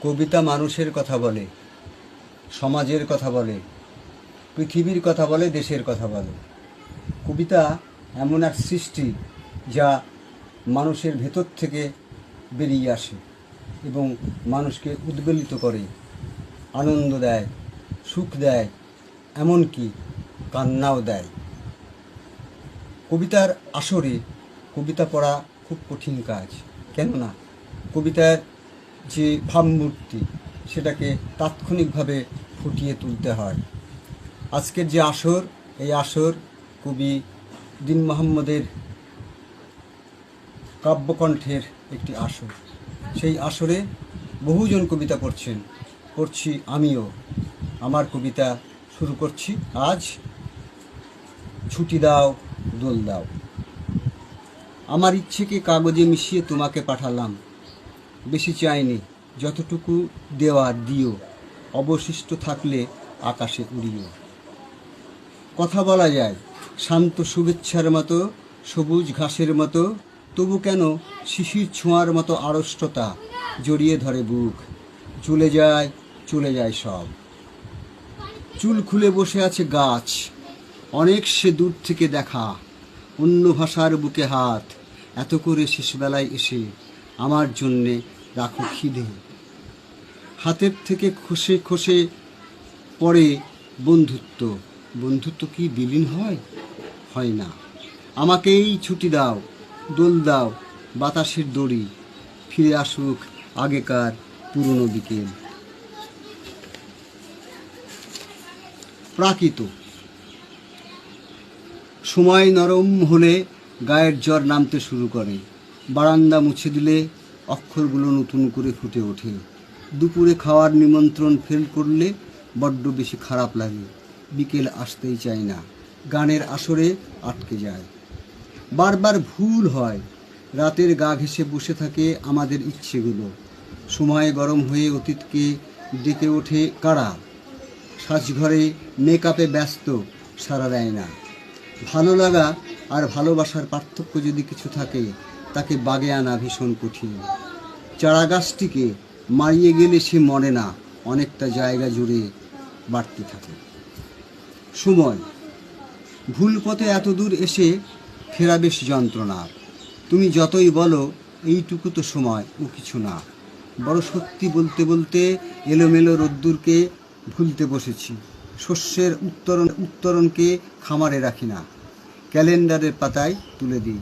কবিতা মানুষের কথা বলে, সমাজের কথা বলে, পৃথিবীর কথা বলে, দেশের কথা বলে। কবিতা এমন এক সৃষ্টি যা মানুষের ভেতর থেকে বেরিয়ে আসে এবং মানুষকে উদ্বেলিত করে, আনন্দ দেয়, সুখ দেয়, এমনকি কান্নাও দেয়। কবিতার আসরে কবিতা পড়া খুব কঠিন কাজ। কেননা কবিতার যে ভাবমূর্তি, সেটাকে তাৎক্ষণিকভাবে ফুটিয়ে তুলতে হয়। আজকের যে আসর, এই আসর কবি দিন মোহাম্মদের কাব্যকণ্ঠের একটি আসর। সেই আসরে বহুজন কবিতা পড়ছেন, পড়ছি আমিও। আমার কবিতা শুরু করছি, আজ ছুটি দাও, দোল দাও। আমার ইচ্ছেকে কাগজে মিশিয়ে তোমাকে পাঠালাম। বেশি চাইনি যতটুকু দেওয়া দিও, অবশিষ্ট থাকলে আকাশে উড়িও। কথা বলা যায়, শান্ত শুভেচ্ছার মতো, সবুজ ঘাসের মতো, তবু কেন শিশির ছোঁয়ার মতো আড়ষ্টতা জড়িয়ে ধরে বুক। চলে যায় চলে যায় সব। চুল খুলে বসে আছে গাছ, অনেক সে দূর থেকে দেখা, অন্য ভাষার বুকে হাত, এত করে শেষবেলায় এসে আমার জন্যে রাখো খিদে। হাতের থেকে খসে খসে পড়ে বন্ধুত্ব। বন্ধুত্ব কি বিলীন হয়? হয় না। আমাকেই ছুটি দাও, দোল দাও, বাতাসের দড়ি। ফিরে আসুক আগেকার পুরনো বিকেল। প্রাকৃত। সময় নরম হলে গায়ের জ্বর নামতে শুরু করে। বারান্দা মুছে দিলে অক্ষরগুলো নতুন করে ফুটে ওঠে। দুপুরে খাওয়ার নিমন্ত্রণ ফেল করলে বড্ড বেশি খারাপ লাগে। বিকেল আসতেই চায় না। গানের আসরে আটকে যায়। বারবার ভুল হয়। রাতের গা ঘেঁষে বসে থাকে আমাদের ইচ্ছেগুলো। সময় গরম হয়ে অতীতকে ডেকে ওঠে কারা? সাজঘরে মেকআপে ব্যস্ত সারা দেয় না। ভালো লাগা আর ভালোবাসার পার্থক্য যদি কিছু থাকে তাকে বাগে আনা ভীষণ কঠিন। চারা গাছটিকে মারিয়ে গেলে সে মরে না, অনেকটা জায়গা জুড়ে বাড়তে থাকে। সময় ভুল পথে এত দূর এসে ফেরা বেশ যন্ত্রণার তুমি যতই বলো, এইটুকু তো সময় ও কিছু না। বড় সত্যি বলতে বলতে এলোমেলো রোদ্দুরকে ভুলতে বসেছি। শস্যের উত্তরণ উত্তরণকে খামারে রাখি না। ক্যালেন্ডারের পাতায় তুলে দিই।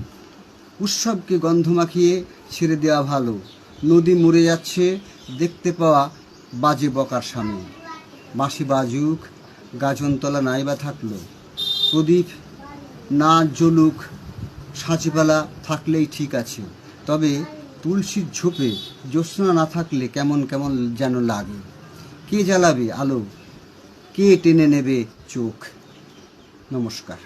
উৎসবকে গন্ধ মাখিয়ে ছেড়ে দেওয়া ভালো। নদী মরে যাচ্ছে, দেখতে পাওয়া বাজে বকার সামনে বাঁশি বাজুক, গাজনতলা নাইবা থাকল। প্রদীপ না জ্বলুক সাঁচিপালা থাকলেই ঠিক আছে। তবে তুলসীর ঝোপে জ্যোৎস্না না থাকলে কেমন কেমন যেন লাগে। কে জ্বালাবে আলো? কে টেনে নেবে চোখ? নমস্কার।